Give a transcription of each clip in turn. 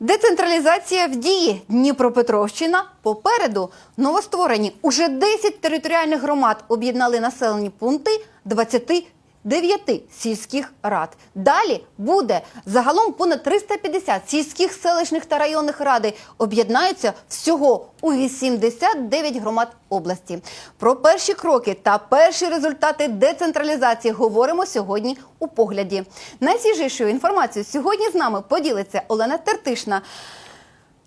Децентралізація в дії. Дніпропетровщина попереду. Новостворені. Уже 10 територіальних громад об'єднали населені пункти 29 сільських рад. Далі буде загалом понад 350 сільських селищних та районних ради об'єднаються всього у 89 громад області. Про перші кроки та перші результати децентралізації говоримо сьогодні у погляді. Найсвіжішою інформацією сьогодні з нами поділиться Олена Тертишна,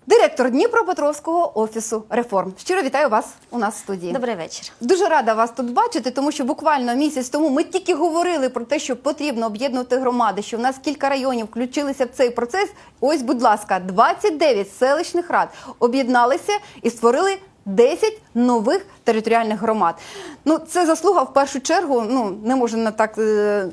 директор Дніпропетровського офісу реформ. Щиро вітаю вас у нас в студії. Добрий вечір. Дуже рада вас тут бачити, тому що буквально місяць тому ми тільки говорили про те, що потрібно об'єднувати громади, що в нас кілька районів включилися в цей процес. Ось, будь ласка, 29 селищних рад об'єдналися і створили 10 нових територіальних громад. Ну, це заслуга в першу чергу. Ну не можна так. Е-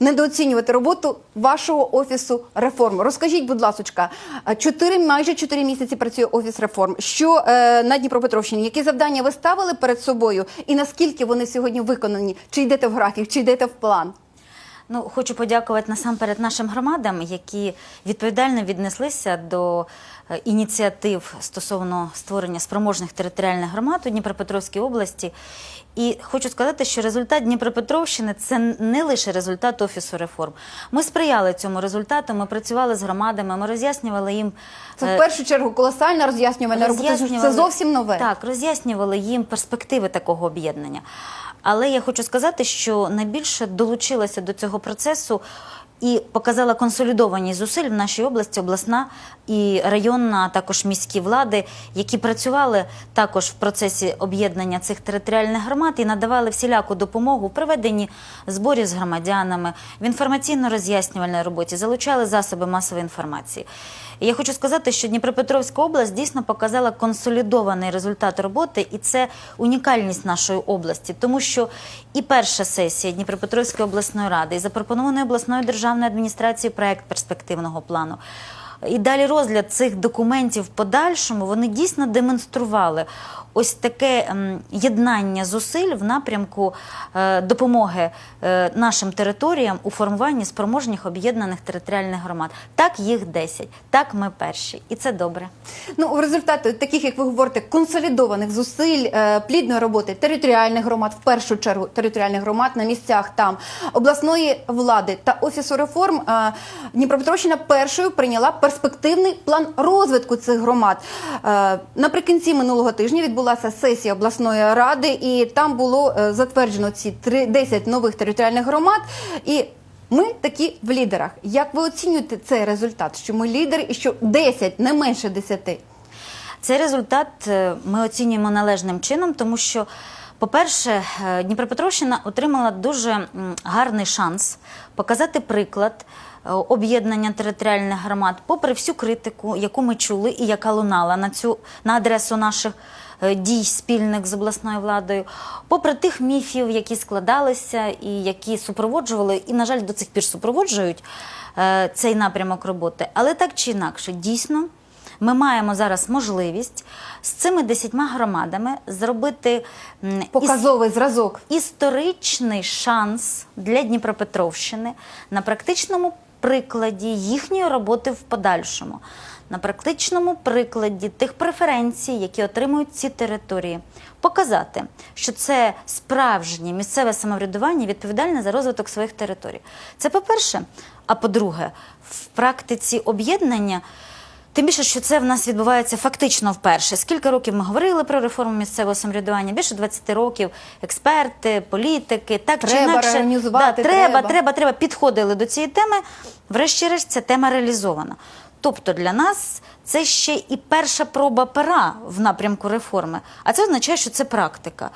Недооцінювати роботу вашого офісу реформ. Розкажіть, будь ласка, чотири майже чотири місяці працює офіс реформ. Що е, на Дніпропетровщині? Які завдання ви ставили перед собою, і наскільки вони сьогодні виконані? Чи йдете в графік, чи йдете в план? Ну, хочу подякувати насамперед нашим громадам, які відповідально віднеслися до е, ініціатив стосовно створення спроможних територіальних громад у Дніпропетровській області. І хочу сказати, що результат Дніпропетровщини це не лише результат офісу реформ. Ми сприяли цьому результату. Ми працювали з громадами, ми роз'яснювали їм Це е, в першу чергу колосальна роз'яснювальна робота. Це зовсім нове. Так, роз'яснювали їм перспективи такого об'єднання. Але я хочу сказати, що найбільше долучилася до цього процесу і показала консолідованість зусиль в нашій області, обласна і районна, а також міські влади, які працювали також в процесі об'єднання цих територіальних громад і надавали всіляку допомогу в проведенні зборів з громадянами, в інформаційно-роз'яснювальній роботі, залучали засоби масової інформації. Я хочу сказати, що Дніпропетровська область дійсно показала консолідований результат роботи, і це унікальність нашої області, тому що і перша сесія Дніпропетровської обласної ради, і запропонований обласною державною адміністрацією проект перспективного плану. І далі розгляд цих документів в подальшому вони дійсно демонстрували ось таке ем, єднання зусиль в напрямку е, допомоги е, нашим територіям у формуванні спроможних об'єднаних територіальних громад. Так їх 10, так ми перші, і це добре. Ну, в результаті таких, як ви говорите, консолідованих зусиль, е, плідної роботи територіальних громад, в першу чергу територіальних громад на місцях там обласної влади та офісу реформ Дніпропетровщина першою прийняла перспективний план розвитку цих громад. Наприкінці минулого тижня відбулася сесія обласної ради, і там було е, затверджено ці три- 10 нових територіальних громад. І ми такі в лідерах. Як ви оцінюєте цей результат? Що ми лідери і що 10, не менше 10? Цей результат е, ми оцінюємо належним чином, тому що, по-перше, е, Дніпропетровщина отримала дуже гарний шанс показати приклад об'єднання територіальних громад, попри всю критику, яку ми чули і яка лунала на цю на адресу наших. Е, Дій спільних з обласною владою, попри тих міфів, які складалися і які супроводжували, і, на жаль, до цих пір супроводжують е, цей напрямок роботи. Але так чи інакше, дійсно, ми маємо зараз можливість з цими десятьма громадами зробити м, іс- Показовий зразок. історичний шанс для Дніпропетровщини на практичному прикладі їхньої роботи в подальшому, на практичному прикладі тих преференцій, які отримують ці території, показати, що це справжнє місцеве самоврядування відповідальне за розвиток своїх територій. Це по-перше. А по-друге, в практиці об'єднання. Тим більше, що це в нас відбувається фактично вперше. Скільки років ми говорили про реформу місцевого самоврядування? Більше 20 років експерти, політики, так чи інакше да, треба, треба. треба, треба підходили до цієї теми. Врешті-решт, ця тема реалізована. Тобто для нас це ще і перша проба пера в напрямку реформи, а це означає, що це практика.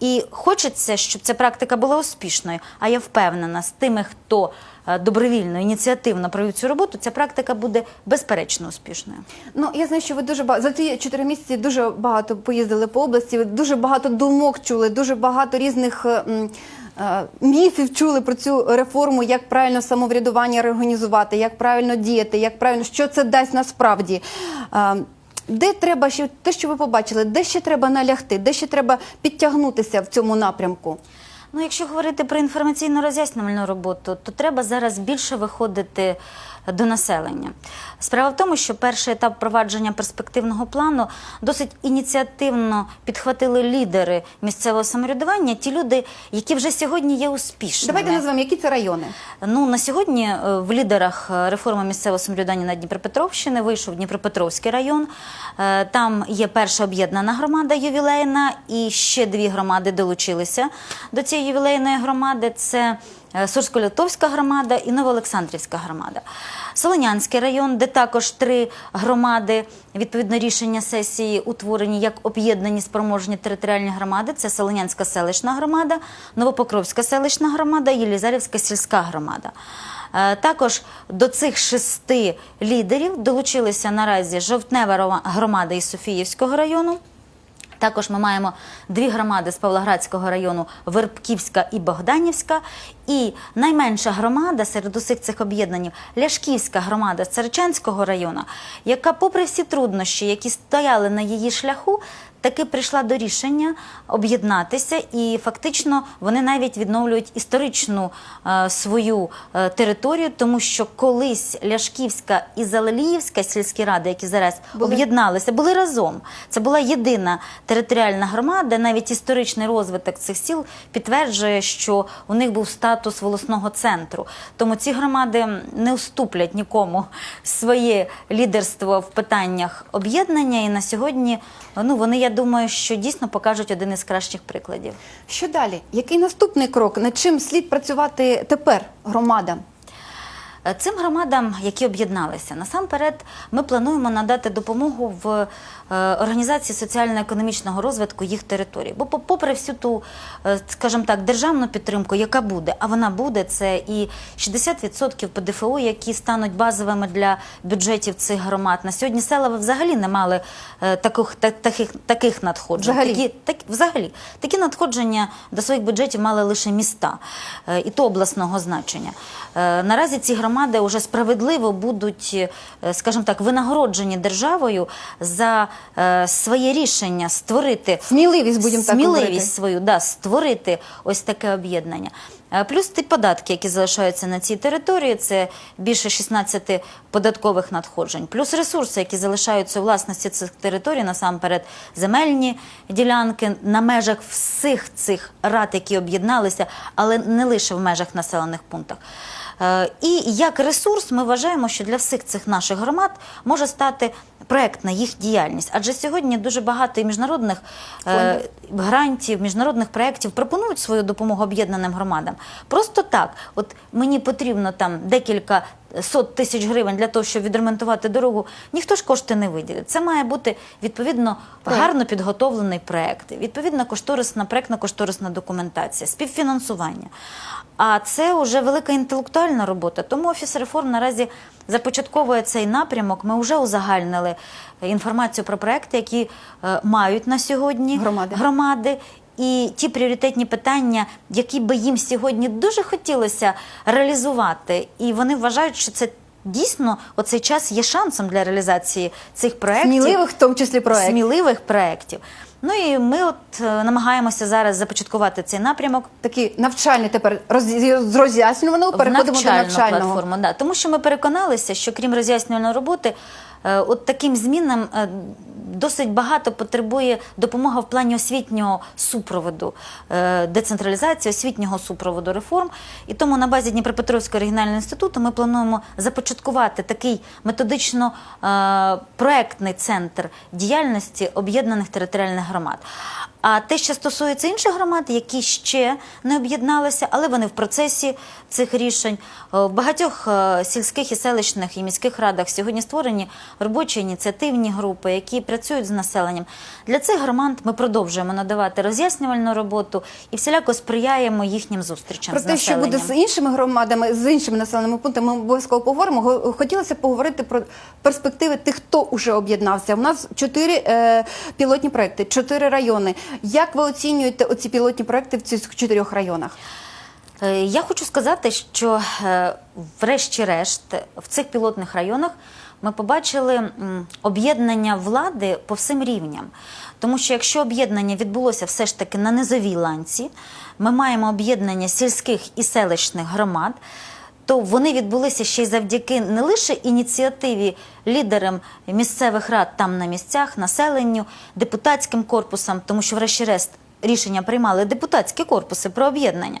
І хочеться, щоб ця практика була успішною. А я впевнена, з тими, хто е, добровільно, ініціативно провів цю роботу, ця практика буде безперечно успішною. Ну я знаю, що ви дуже багато за ці чотири місяці дуже багато поїздили по області. Дуже багато думок чули, дуже багато різних. м, Міфів чули про цю реформу, як правильно самоврядування реорганізувати, як правильно діяти, як правильно що це дасть насправді. Е, Де треба ще те, що ви побачили, де ще треба налягти, де ще треба підтягнутися в цьому напрямку? Ну, якщо говорити про інформаційно роз'яснювальну роботу, то треба зараз більше виходити до населення. Справа в тому, що перший етап впровадження перспективного плану досить ініціативно підхватили лідери місцевого самоврядування, ті люди, які вже сьогодні є успішними. Давайте назвемо, які це райони. Ну на сьогодні е, в лідерах е, реформи місцевого самоврядування на Дніпропетровщини вийшов Дніпропетровський район. Е, Там є перша об'єднана громада ювілейна, і ще дві громади долучилися до цієї ювілейної громади. Це Сурсько-Литовська громада і Новоолександрівська громада. Солонянський район, де також три громади, відповідно рішення сесії утворені як об'єднані спроможні територіальні громади. Це Солонянська селищна громада, Новопокровська селищна громада і Єлізарівська сільська громада. Е, Також до цих шести лідерів долучилися наразі Жовтнева громада із Софіївського району. Також ми маємо дві громади з Павлоградського району Вербківська і Богданівська. І найменша громада серед усіх цих об'єднань Ляшківська громада з району, яка, попри всі труднощі, які стояли на її шляху, таки прийшла до рішення об'єднатися, і фактично вони навіть відновлюють історичну е, свою е, територію, тому що колись Ляшківська і Залеліївська сільські ради, які зараз об'єдналися, були разом. Це була єдина територіальна громада. Навіть історичний розвиток цих сіл підтверджує, що у них був статус волосного центру. Тому ці громади не уступлять нікому своє лідерство в питаннях об'єднання. І на сьогодні ну вони, я думаю, що дійсно покажуть один із кращих прикладів. Що далі? Який наступний крок? Над чим слід працювати тепер громадам? Е, Цим громадам, які об'єдналися, насамперед ми плануємо надати допомогу в організації соціально-економічного розвитку їх територій. Бо, по- попри всю ту, е, скажімо так, державну підтримку, яка буде, а вона буде, це і 60% ПДФО, які стануть базовими для бюджетів цих громад. На сьогодні села взагалі не мали е, таких, таких, таких надходжень. Взагалі? Такі, так, взагалі, такі надходження до своїх бюджетів мали лише міста, е, і то обласного значення. Е, Наразі ці громади вже справедливо будуть, е, скажімо так, винагороджені державою за е, своє рішення створити Сміливість, будемо так говорити. сміливість свою, да, створити ось таке об'єднання. Е, Плюс ті податки, які залишаються на цій території, це більше 16 податкових надходжень, плюс ресурси, які залишаються у власності цих територій, насамперед земельні ділянки на межах всіх цих рад, які об'єдналися, але не лише в межах населених пунктах. Е, І як ресурс ми вважаємо, що для всіх цих наших громад може стати проектна їх діяльність. Адже сьогодні дуже багато і міжнародних е, грантів, міжнародних проєктів пропонують свою допомогу об'єднаним громадам. Просто так, от мені потрібно там декілька сот тисяч гривень для того, щоб відремонтувати дорогу, ніхто ж кошти не виділить. Це має бути відповідно гарно підготовлений проект, відповідно кошторисна проектно-кошторисна документація, співфінансування. А це вже велика інтелектуальна робота. Тому офіс реформ наразі започатковує цей напрямок. Ми вже узагальнили інформацію про проекти, які е, мають на сьогодні Громади. громади. І ті пріоритетні питання, які би їм сьогодні дуже хотілося реалізувати, і вони вважають, що це дійсно оцей час є шансом для реалізації цих проєктів Сміливих, в тому числі проєктів. сміливих проєктів. Ну і ми от е, намагаємося зараз започаткувати цей напрямок Такий навчальний тепер роз- з роз'яснюваного переходимо до навчальну навчального. платформу. Да. Тому що ми переконалися, що крім роз'яснювальної роботи, от таким змінам е, досить багато потребує допомога в плані освітнього супроводу, е, децентралізації, освітнього супроводу реформ. І тому на базі Дніпропетровського регіонального інституту ми плануємо започаткувати такий методично е, проектний центр діяльності об'єднаних територіальних громад. А те, що стосується інших громад, які ще не об'єдналися, але вони в процесі цих рішень. Е, В багатьох е, сільських і селищних і міських радах сьогодні створені робочі ініціативні групи, які працюють з населенням. Для цих громад ми продовжуємо надавати роз'яснювальну роботу і всіляко сприяємо їхнім зустрічам Про з те, що буде з іншими громадами, з іншими населеними пунктами, ми обов'язково поговоримо. Го- Хотілося поговорити про перспективи тих, хто вже об'єднався. У нас чотири е, пілотні проекти, чотири райони. Як ви оцінюєте оці пілотні проекти в цих чотирьох районах? Е, Я хочу сказати, що е, врешті-решт в цих пілотних районах ми побачили об'єднання влади по всім рівням. Тому що якщо об'єднання відбулося все ж таки на низовій ланці, ми маємо об'єднання сільських і селищних громад, то вони відбулися ще й завдяки не лише ініціативі лідерам місцевих рад там на місцях, населенню, депутатським корпусам, тому що, врешті-решт, рішення приймали депутатські корпуси про об'єднання.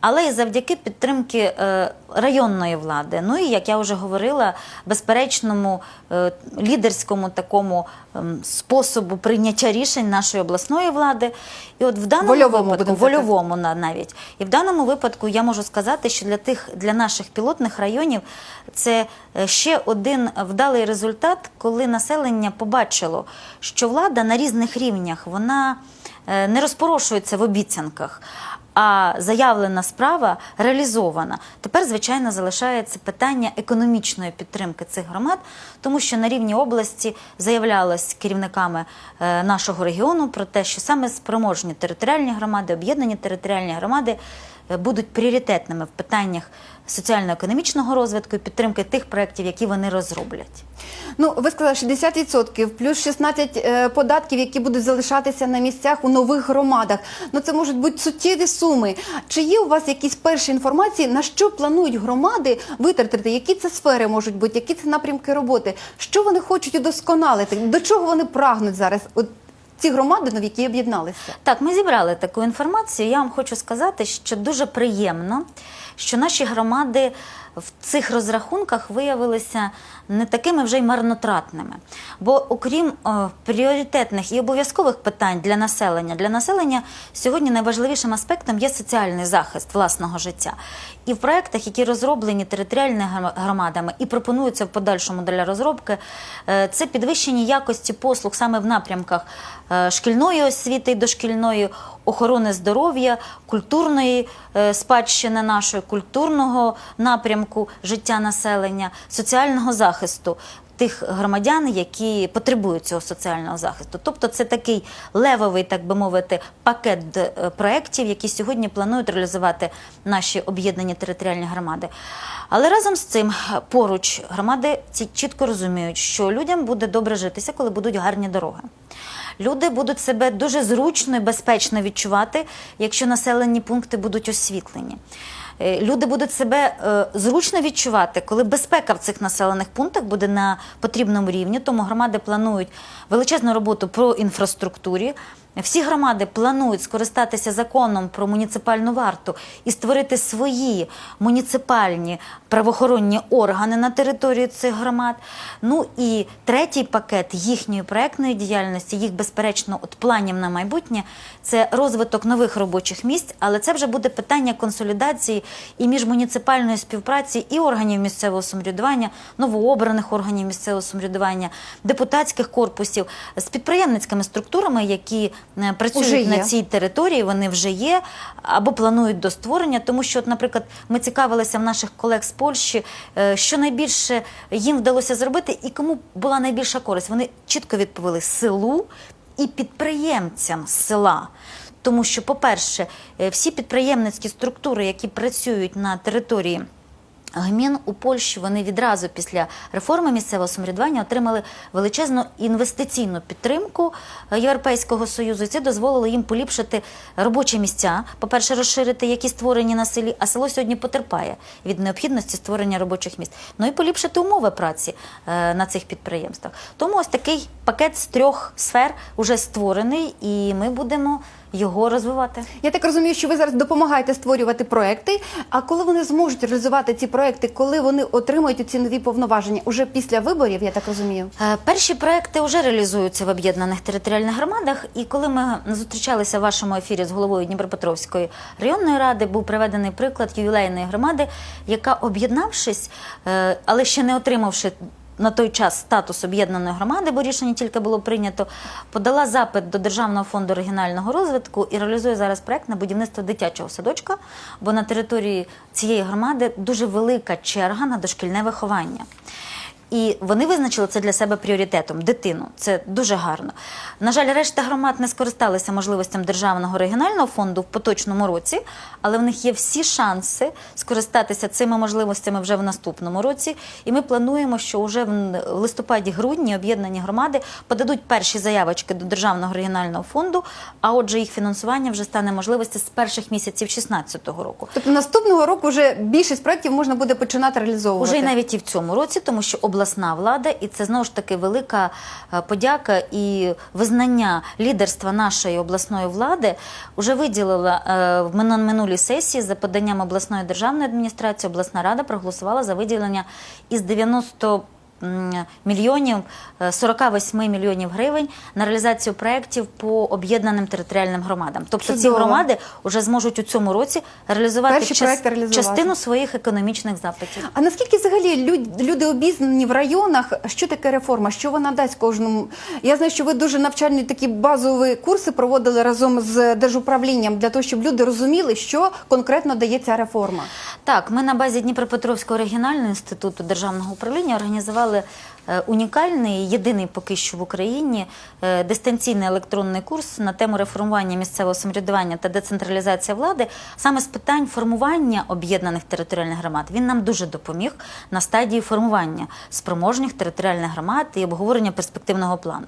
Але і завдяки підтримки е, районної влади. Ну і як я вже говорила, безперечному е, лідерському такому ем, способу прийняття рішень нашої обласної влади. І от в даному Вольовому, випадку, вольовому на- навіть. І в даному випадку я можу сказати, що для тих для наших пілотних районів це е, ще один вдалий результат, коли населення побачило, що влада на різних рівнях вона не розпорошується в обіцянках. А заявлена справа реалізована. Тепер, звичайно, залишається питання економічної підтримки цих громад, тому що на рівні області заявлялось керівниками е, нашого регіону про те, що саме спроможні територіальні громади, об'єднані територіальні громади е, будуть пріоритетними в питаннях соціально-економічного розвитку і підтримки тих проєктів, які вони розроблять. Ну, ви сказали 60% плюс 16 е, податків, які будуть залишатися на місцях у нових громадах. Ну це можуть бути суттєві суми. Чи є у вас якісь перші інформації, на що планують громади витратити? Які це сфери можуть бути, які це напрямки роботи? Що вони хочуть удосконалити? До чого вони прагнуть зараз? От ці громади, в які об'єдналися. Так, ми зібрали таку інформацію. Я вам хочу сказати, що дуже приємно, що наші громади в цих розрахунках виявилися не такими вже й марнотратними. Бо окрім е, пріоритетних і обов'язкових питань для населення, для населення сьогодні найважливішим аспектом є соціальний захист власного життя. І в проєктах, які розроблені територіальними громадами і пропонуються в подальшому для розробки, е, це підвищення якості послуг саме в напрямках е, шкільної освіти і дошкільної, охорони здоров'я, культурної е, спадщини нашої, культурного напрямку життя населення, соціального захисту. Тих громадян, які потребують цього соціального захисту, тобто це такий левовий, так би мовити, пакет е, проєктів, які сьогодні планують реалізувати наші об'єднані територіальні громади. Але разом з цим е, поруч громади ці чітко розуміють, що людям буде добре житися, коли будуть гарні дороги. Люди будуть себе дуже зручно і безпечно відчувати, якщо населені пункти будуть освітлені. Е, Люди будуть себе е, зручно відчувати, коли безпека в цих населених пунктах буде на потрібному рівні. Тому громади планують величезну роботу про інфраструктурі. Всі громади планують скористатися законом про муніципальну варту і створити свої муніципальні правоохоронні органи на території цих громад. Ну і третій пакет їхньої проектної діяльності, їх безперечно, от планів на майбутнє це розвиток нових робочих місць, але це вже буде питання консолідації і міжмуніципальної співпраці і органів місцевого самоврядування, новообраних органів місцевого самоврядування, депутатських корпусів з підприємницькими структурами, які працюють Уже на є. цій території, вони вже є або планують до створення. Тому що, от, наприклад, ми цікавилися в наших колег з Польщі, е, що найбільше їм вдалося зробити і кому була найбільша користь. Вони чітко відповіли селу і підприємцям села. Тому що, по-перше, е, всі підприємницькі структури, які працюють на території Гмін у Польщі вони відразу після реформи місцевого самоврядування отримали величезну інвестиційну підтримку е, Європейського союзу. Це дозволило їм поліпшити робочі місця. По-перше, розширити, які створені на селі, а село сьогодні потерпає від необхідності створення робочих місць. Ну і поліпшити умови праці е, на цих підприємствах. Тому ось такий пакет з трьох сфер уже створений, і ми будемо його розвивати. Я так розумію, що ви зараз допомагаєте створювати проекти. А коли вони зможуть реалізувати ці проекти, коли вони отримають ці нові повноваження? Уже після виборів, я так розумію. Е, Перші проекти вже реалізуються в об'єднаних територіальних громадах. І коли ми зустрічалися в вашому ефірі з головою Дніпропетровської районної ради, був приведений приклад ювілейної громади, яка об'єднавшись, е, але ще не отримавши. На той час статус об'єднаної громади, бо рішення тільки було прийнято, подала запит до Державного фонду регіонального розвитку і реалізує зараз проект на будівництво дитячого садочка, бо на території цієї громади дуже велика черга на дошкільне виховання. І вони визначили це для себе пріоритетом дитину. Це дуже гарно. На жаль, решта громад не скористалися можливостям державного регіонального фонду в поточному році, але в них є всі шанси скористатися цими можливостями вже в наступному році. І ми плануємо, що вже в листопаді-грудні об'єднані громади подадуть перші заявочки до державного регіонального фонду. А отже, їх фінансування вже стане можливості з перших місяців 2016 року. Тобто наступного року вже більшість проєктів можна буде починати реалізовувати. Уже і навіть і в цьому році, тому що обласна влада, і це знову ж таки велика е, подяка і визнання лідерства нашої обласної влади, вже виділила е, в мину- минулій сесії за поданням обласної державної адміністрації. Обласна рада проголосувала за виділення із 90 м, мільйонів е, 48 мільйонів гривень на реалізацію проєктів по об'єднаним територіальним громадам. Тобто ці громади вже зможуть у цьому році реалізувати реалізувати. частину своїх економічних запитів. А наскільки взагалі люд- люди обізнані в районах, що таке реформа, що вона дасть кожному? Я знаю, що ви дуже навчальні такі базові курси проводили разом з держуправлінням для того, щоб люди розуміли, що конкретно дає ця реформа. Так, ми на базі Дніпропетровського регіонального інституту державного управління організували е, унікальний, єдиний поки що в Україні е, дистанційний електронний курс на тему реформування місцевого самоврядування та децентралізація влади саме з питань формування об'єднаних територіальних громад. Він нам дуже допоміг на стадії формування спроможних територіальних громад і обговорення перспективного плану.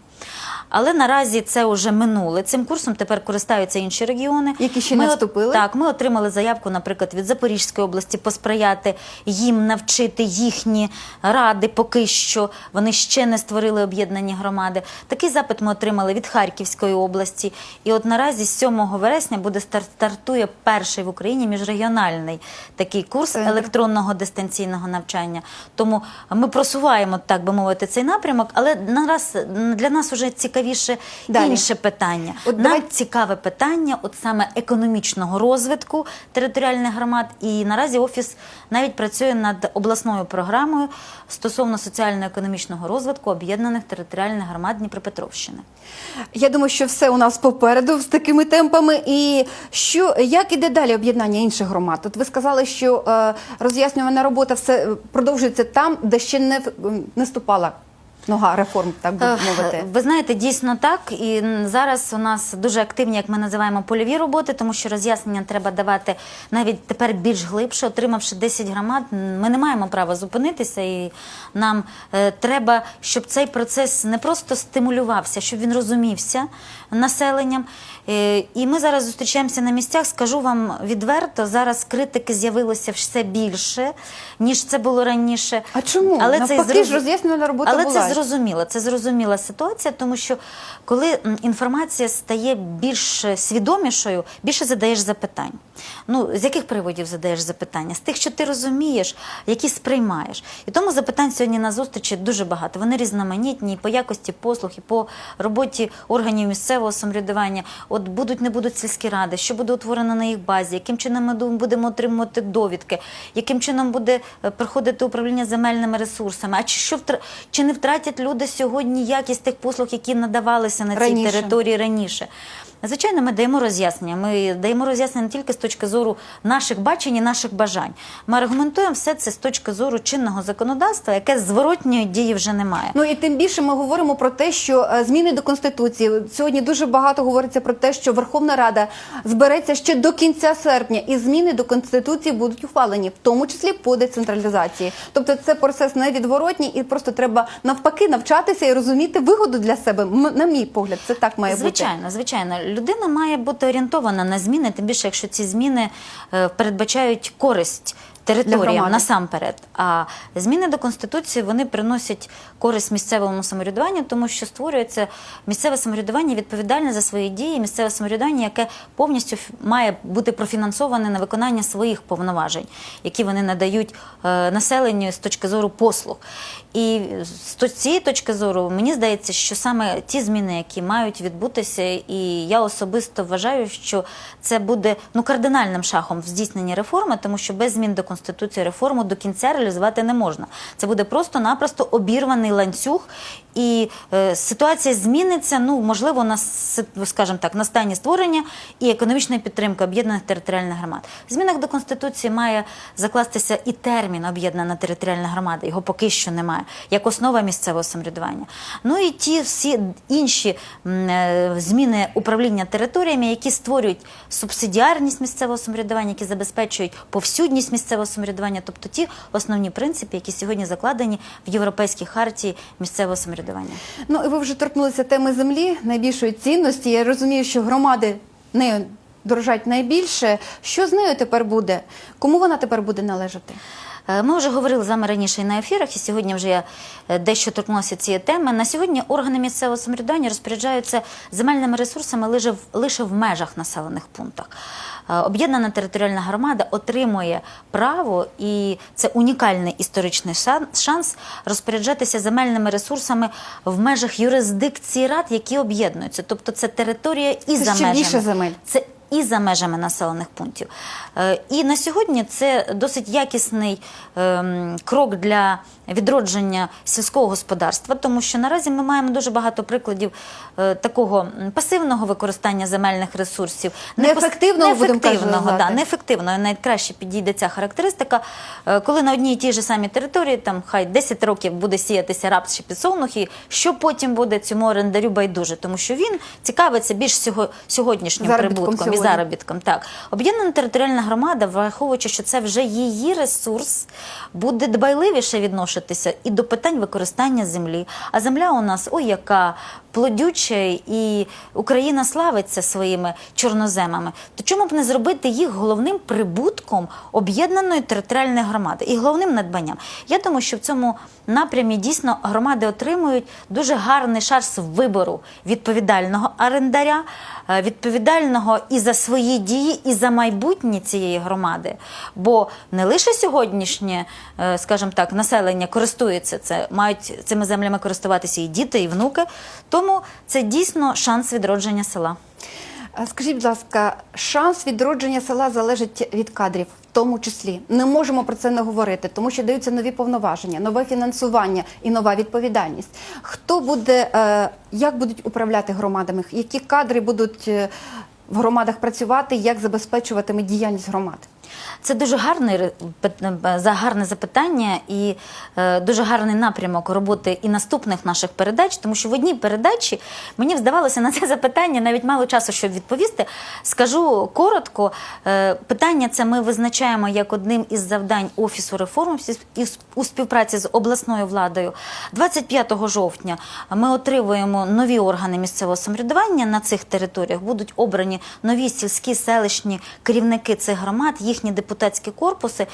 Але наразі це вже минуле. Цим курсом тепер користаються інші регіони. Які ще не вступили? Так, ми отримали заявку, наприклад, від Запорізької області посприяти їм навчити їхні ради поки що. Вони ще не створили об'єднані громади. Такий запит ми отримали від Харківської області. І от наразі 7 вересня буде стар- стартує перший в Україні міжрегіональний такий курс електронного дистанційного навчання. Тому ми просуваємо, так би мовити, цей напрямок, але нараз для нас вже цікавіше Далі. інше питання. От Нам давай- цікаве питання, от саме економічного розвитку територіальних громад. І наразі офіс навіть працює над обласною програмою стосовно соціально-економічного розвитку об'єднаних територіальних громад Дніпропетровщини. Я думаю, що все у нас попереду з такими темпами. І що як іде далі об'єднання інших громад? От ви сказали, що е, роз'яснювана робота все е, продовжується там, де ще не, в- м, не ступала нога реформ, так би мовити. Ви знаєте, дійсно так. І зараз у нас дуже активні, як ми називаємо, польові роботи, тому що роз'яснення треба давати навіть тепер більш глибше. Отримавши 10 громад, ми не маємо права зупинитися, і нам е, треба, щоб цей процес не просто стимулювався, щоб він розумівся населенням. Е, і ми зараз зустрічаємося на місцях. Скажу вам відверто, зараз критики з'явилося все більше, ніж це було раніше. А чому? Але це Навпаки зроз- ж роз'яснювальна робота Але була. це зрозуміло. Це зрозуміла ситуація, тому що коли інформація стає більш свідомішою, більше задаєш запитань. Ну з яких приводів задаєш запитання? З тих, що ти розумієш, які сприймаєш. І тому запитань сьогодні на зустрічі дуже багато. Вони різноманітні і по якості послуг, і по роботі органів місцевого самоврядування. От будуть не будуть сільські ради, що буде утворено на їх базі, яким чином ми будемо отримувати довідки, яким чином буде е, проходити управління земельними ресурсами. А чи що чи не втратять люди сьогодні якість тих послуг, які надавалися на цій Раніше. території раніше? Звичайно, ми даємо роз'яснення. Ми даємо роз'яснення не тільки з точки зору наших бачень і наших бажань. Ми аргументуємо все це з точки зору чинного законодавства, яке зворотньої дії вже немає. Ну і тим більше ми говоримо про те, що е, зміни до конституції сьогодні дуже багато говориться про те, що Верховна Рада збереться ще до кінця серпня, і зміни до конституції будуть ухвалені, в тому числі по децентралізації. Тобто, це процес невідворотній, і просто треба навпаки навчатися і розуміти вигоду для себе. На мій погляд, це так має бути. Звичайно, звичайно, людина має бути орієнтована на зміни, тим більше, якщо ці зміни е, передбачають користь. Територіям насамперед. А зміни до конституції вони приносять користь місцевому самоврядуванню, тому що створюється місцеве самоврядування відповідальне за свої дії, місцеве самоврядування, яке повністю має бути профінансоване на виконання своїх повноважень, які вони надають е, населенню з точки зору послуг. І з цієї точки зору мені здається, що саме ті зміни, які мають відбутися, і я особисто вважаю, що це буде ну кардинальним шахом в здійсненні реформи, тому що без змін до конституції реформу до кінця реалізувати не можна. Це буде просто-напросто обірваний ланцюг. І е, ситуація зміниться. Ну можливо, на скажімо так, на стані створення і економічної підтримки об'єднаних територіальних громад. В змінах до конституції має закластися і термін об'єднана територіальна громада. Його поки що немає, як основа місцевого самоврядування. Ну і ті всі інші е, зміни управління територіями, які створюють субсидіарність місцевого самоврядування, які забезпечують повсюдність місцевого самоврядування, тобто ті основні принципи, які сьогодні закладені в європейській хартії місцевого самоврядування. Ну і ви вже торкнулися теми землі, найбільшої цінності. Я розумію, що громади нею дорожать найбільше. Що з нею тепер буде? Кому вона тепер буде належати? Е, Ми вже говорили з вами раніше і на ефірах, і сьогодні вже я е, дещо торкнулася цієї теми. На сьогодні органи місцевого самоврядування розпоряджаються земельними ресурсами лише в, лише в межах населених пунктах. Е, Об'єднана територіальна громада отримує право, і це унікальний історичний шанс розпоряджатися земельними ресурсами в межах юрисдикції рад, які об'єднуються. Тобто це територія і Це за ще межами більше земель. це і за межами населених пунктів. Е, І на сьогодні це досить якісний ем, крок для відродження сільського господарства, тому що наразі ми маємо дуже багато прикладів е, такого пасивного використання земельних ресурсів, Неефективного, будемо неефективного, да, неефективного. Навіть краще підійде ця характеристика, е, коли на одній і тій же самій території там хай 10 років буде сіятися рапс чи підсолнух, і що потім буде цьому орендарю байдуже, тому що він цікавиться більш сьогоднішнім Заробітком прибутком і. Заробітком. Так, об'єднана територіальна громада, враховуючи, що це вже її ресурс, буде дбайливіше відноситися і до питань використання землі. А земля у нас ой, яка плодюча, і Україна славиться своїми чорноземами. То чому б не зробити їх головним прибутком об'єднаної територіальної громади і головним надбанням? Я думаю, що в цьому напрямі дійсно громади отримують дуже гарний шанс вибору відповідального орендаря, е, відповідального і за свої дії, і за майбутнє цієї громади. Бо не лише сьогоднішнє, е, скажімо так, населення користується це, мають цими землями користуватися і діти, і внуки. Тому це дійсно шанс відродження села. Скажіть, будь ласка, шанс відродження села залежить від кадрів, в тому числі. Не можемо про це не говорити, тому що даються нові повноваження, нове фінансування і нова відповідальність. Хто буде, е, як будуть управляти громадами? Які кадри будуть е, в громадах працювати, як забезпечуватиме діяльність громад? Це дуже гарне, за гарне запитання і е, дуже гарний напрямок роботи і наступних наших передач, тому що в одній передачі мені здавалося на це запитання навіть мало часу, щоб відповісти. Скажу коротко, е, питання це ми визначаємо як одним із завдань офісу реформ у співпраці з обласною владою. 25 жовтня ми отримуємо нові органи місцевого самоврядування на цих територіях. Будуть обрані нові сільські селищні керівники цих громад, їхні депутатські корпуси.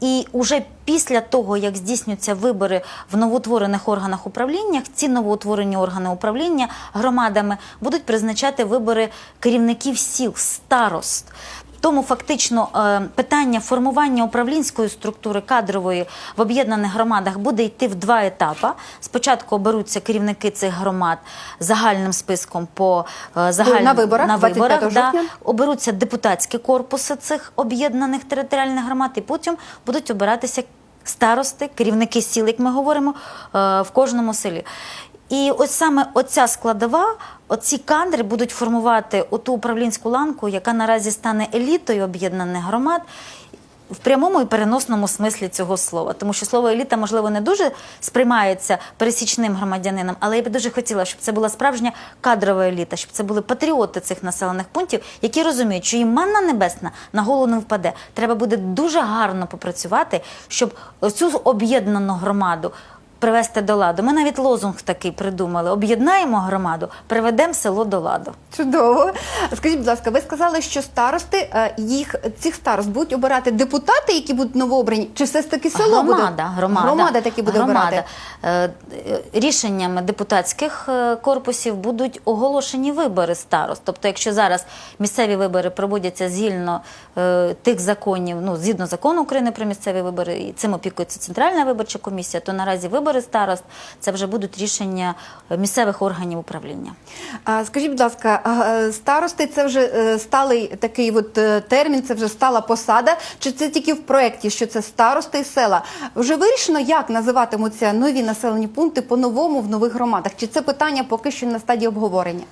І уже після того, як здійснюються вибори в новоутворених органах управління, ці новоутворені органи управління громадами будуть призначати вибори керівників сіл, старост. Тому фактично е, питання формування управлінської структури кадрової в об'єднаних громадах буде йти в два етапи. Спочатку оберуться керівники цих громад загальним списком по е, загальним На виборах, на виборах да, оберуться депутатські корпуси цих об'єднаних територіальних громад, і потім будуть обиратися старости, керівники сіл, як ми говоримо, е, в кожному селі. І ось саме оця складова, оці кадри будуть формувати оту управлінську ланку, яка наразі стане елітою об'єднаних громад. В прямому і переносному смислі цього слова, тому що слово еліта, можливо, не дуже сприймається пересічним громадянином, але я би дуже хотіла, щоб це була справжня кадрова еліта, щоб це були патріоти цих населених пунктів, які розуміють, що їм манна небесна на голову не впаде. Треба буде дуже гарно попрацювати, щоб цю об'єднану громаду. Привести до ладу. Ми навіть лозунг такий придумали: об'єднаємо громаду, приведемо село до ладу. Чудово. Скажіть, будь ласка, ви сказали, що старости е, їх цих старост будуть обирати депутати, які будуть новообрані, чи все ж таки село буде? громада, громада, громада таки буде громада. обирати. Е, е, Рішеннями депутатських е, корпусів будуть оголошені вибори старост. Тобто, якщо зараз місцеві вибори проводяться згідно е, тих законів, ну згідно закону України про місцеві вибори, і цим опікується Центральна виборча комісія, то наразі вибори вибори старост, це вже будуть рішення е, місцевих органів управління. А, скажіть, будь ласка, старости це вже е, сталий такий от е, термін, це вже стала посада, чи це тільки в проєкті, що це старости і села? Вже вирішено, як називатимуться нові населені пункти по-новому в нових громадах? Чи це питання поки що на стадії обговорення?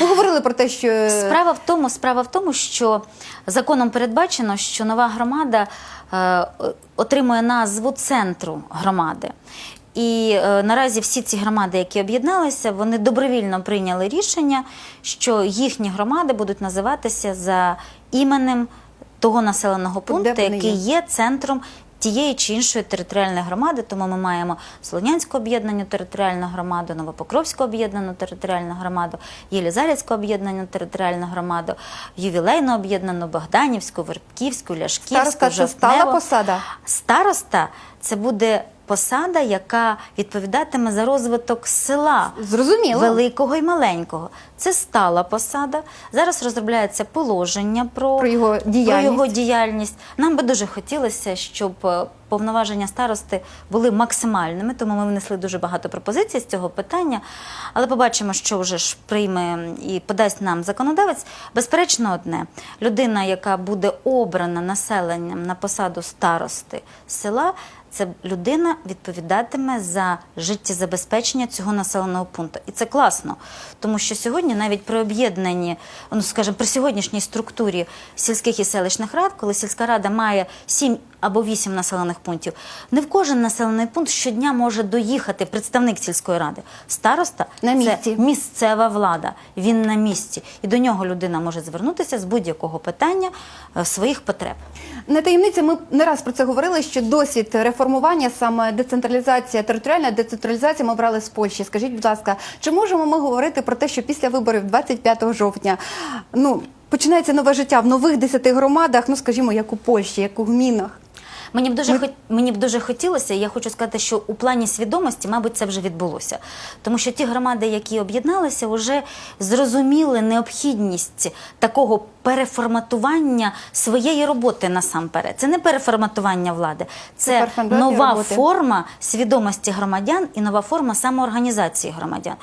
Ви говорили про те, що Справа в тому, справа в тому, що законом передбачено, що нова громада е, отримує назву центру громади. І е, наразі всі ці громади, які об'єдналися, вони добровільно прийняли рішення, що їхні громади будуть називатися за іменем того населеного пункту, який є? є центром тієї чи іншої територіальної громади. Тому ми маємо Солонянську об'єднану територіальну громаду, Новопокровську об'єднану територіальну громаду, Єлізарівську об'єднану територіальну громаду, Ювілейну об'єднану, Богданівську, Вербківську, Ляшківську, староста це стала посада? Староста це буде посада, яка відповідатиме за розвиток села. Зрозуміло. Великого і маленького. Це стала посада. Зараз розробляється положення про, Про його діяльність. про його діяльність. Нам би дуже хотілося, щоб е, повноваження старости були максимальними, тому ми внесли дуже багато пропозицій з цього питання. Але побачимо, що вже ж прийме і подасть нам законодавець. Безперечно, одне людина, яка буде обрана населенням на посаду старости села. Це людина відповідатиме за життєзабезпечення цього населеного пункту. І це класно, тому що сьогодні навіть при об'єднанні, ну скажімо, при сьогоднішній структурі сільських і селищних рад, коли сільська рада має 7 або 8 населених пунктів, не в кожен населений пункт щодня може доїхати представник сільської ради. Староста На це місці. місцева влада, він на місці. І до нього людина може звернутися з будь-якого питання е, своїх потреб. Не таємниця, ми не раз про це говорили, що досвід реформування, саме децентралізація, територіальна децентралізація ми брали з Польщі. Скажіть, будь ласка, чи можемо ми говорити про те, що після виборів 25 жовтня ну, починається нове життя в нових 10 громадах, ну скажімо, як у Польщі, як у гмінах? Мені б дуже хот... мені б дуже хотілося, я хочу сказати, що у плані свідомості, мабуть, це вже відбулося. Тому що ті громади, які об'єдналися, вже зрозуміли необхідність такого переформатування своєї роботи насамперед. Це не переформатування влади, Це нова роботи. форма свідомості громадян і нова форма самоорганізації громадян.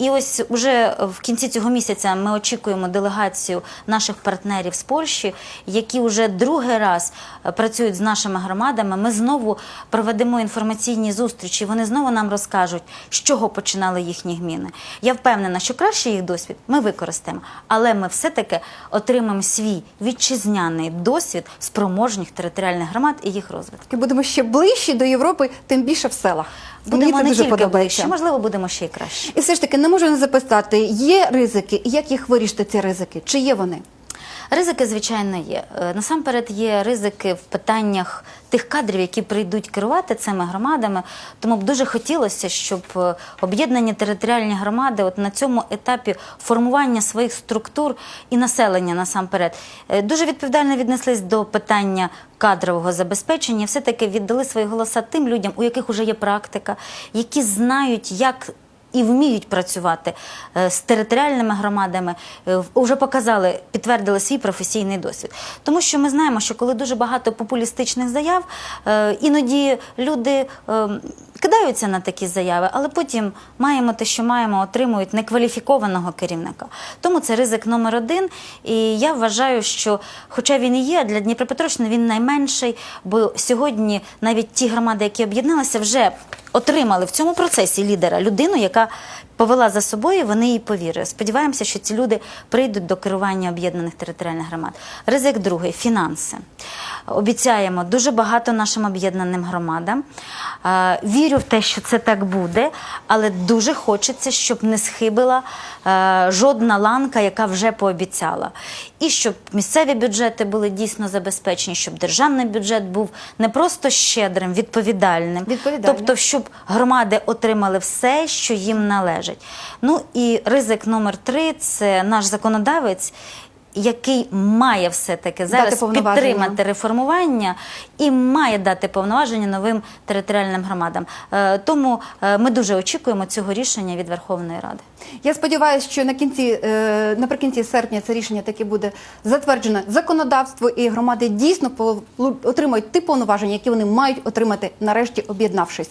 І ось уже в кінці цього місяця ми очікуємо делегацію наших партнерів з Польщі, які вже другий раз е, працюють з нашими громадами. Ми знову проведемо інформаційні зустрічі. Вони знову нам розкажуть, з чого починали їхні гміни. Я впевнена, що краще їх досвід ми використаємо, але ми все-таки отримаємо свій вітчизняний досвід спроможних територіальних громад і їх розвитку. І будемо ще ближчі до Європи, тим більше в селах. Будемо Мені це не дуже тільки подобається. ближче, можливо, будемо ще й краще. І все ж таки не можу не запитати, є ризики, і як їх вирішити, ці ризики? Чи є вони? Ризики, звичайно, є. Е, Насамперед є ризики в питаннях тих кадрів, які прийдуть керувати цими громадами. Тому б дуже хотілося, щоб е, об'єднані територіальні громади от на цьому етапі формування своїх структур і населення насамперед е, дуже відповідально віднеслись до питання кадрового забезпечення, все-таки віддали свої голоса тим людям, у яких вже є практика, які знають, як і вміють працювати е, з територіальними громадами, е, вже показали, підтвердили свій професійний досвід. Тому що ми знаємо, що коли дуже багато популістичних заяв, е, іноді люди е, кидаються на такі заяви, але потім маємо те, що маємо, отримують некваліфікованого керівника. Тому це ризик номер один. І я вважаю, що, хоча він і є, для Дніпропетровщини він найменший, бо сьогодні навіть ті громади, які об'єдналися, вже отримали в цьому процесі лідера людину, яка повела за собою, вони їй повірили. Сподіваємося, що ці люди прийдуть до керування об'єднаних територіальних громад. Ризик другий фінанси. Обіцяємо дуже багато нашим об'єднаним громадам. Е, Вірю в те, що це так буде, але дуже хочеться, щоб не схибила е, жодна ланка, яка вже пообіцяла. І щоб місцеві бюджети були дійсно забезпечені, щоб державний бюджет був не просто щедрим, відповідальним. Відповідальним. Тобто, щоб громади отримали все, що їм належить. Ну і ризик номер три це наш законодавець. Який має все-таки зараз підтримати реформування і має дати повноваження новим територіальним громадам. Е, Тому е, ми дуже очікуємо цього рішення від Верховної Ради. Я сподіваюся, що на кінці е, наприкінці серпня це рішення таки буде затверджено законодавство, і громади дійсно отримають ті повноваження, які вони мають отримати нарешті, об'єднавшись.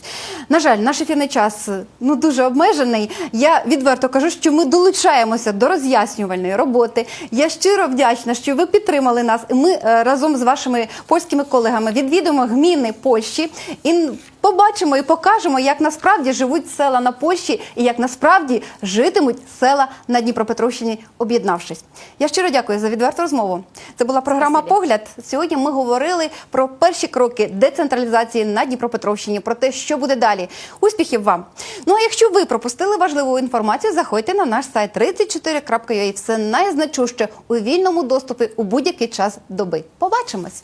На жаль, наш ефірний час ну дуже обмежений. Я відверто кажу, що ми долучаємося до роз'яснювальної роботи. Я щиро вдячна, що ви підтримали нас. Ми е, разом з вашими польськими колегами відвідуємо гміни Польщі і побачимо і покажемо, як насправді живуть села на Польщі і як насправді житимуть села на Дніпропетровщині, об'єднавшись. Я щиро дякую за відверту розмову. Це була програма. Погляд. Сьогодні ми говорили про перші кроки децентралізації на Дніпропетровщині, про те, що буде далі. Успіхів вам! Ну а якщо ви пропустили важливу інформацію, заходьте на наш сайт 34.ua. Все найзначуще у вільному доступі у будь-який час доби. Побачимось!